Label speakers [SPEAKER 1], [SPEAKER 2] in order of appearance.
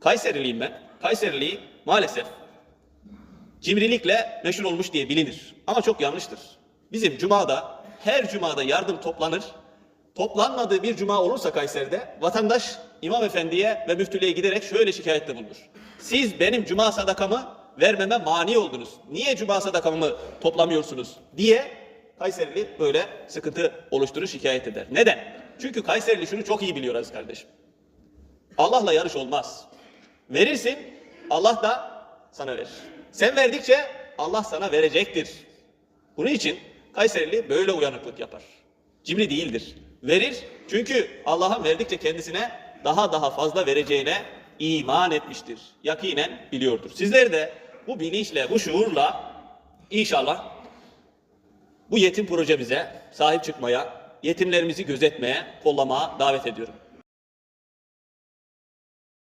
[SPEAKER 1] Kayseriliyim ben. Kayseriliği maalesef cimrilikle meşhur olmuş diye bilinir. Ama çok yanlıştır. Bizim cumada her cumada yardım toplanır. Toplanmadığı bir cuma olursa Kayseri'de vatandaş imam efendiye ve müftülüğe giderek şöyle şikayette bulunur. Siz benim cuma sadakamı vermeme mani oldunuz. Niye cuma sadakamı toplamıyorsunuz diye Kayserili böyle sıkıntı oluşturur şikayet eder. Neden? Çünkü Kayserili şunu çok iyi biliyor aziz kardeşim. Allah'la yarış olmaz. Verirsin, Allah da sana verir. Sen verdikçe Allah sana verecektir. Bunun için Kayserili böyle uyanıklık yapar. Cimri değildir. Verir çünkü Allah'ın verdikçe kendisine daha daha fazla vereceğine iman etmiştir. Yakinen biliyordur. Sizler de bu bilinçle, bu şuurla inşallah bu yetim projemize sahip çıkmaya, yetimlerimizi gözetmeye, kollamaya davet ediyorum.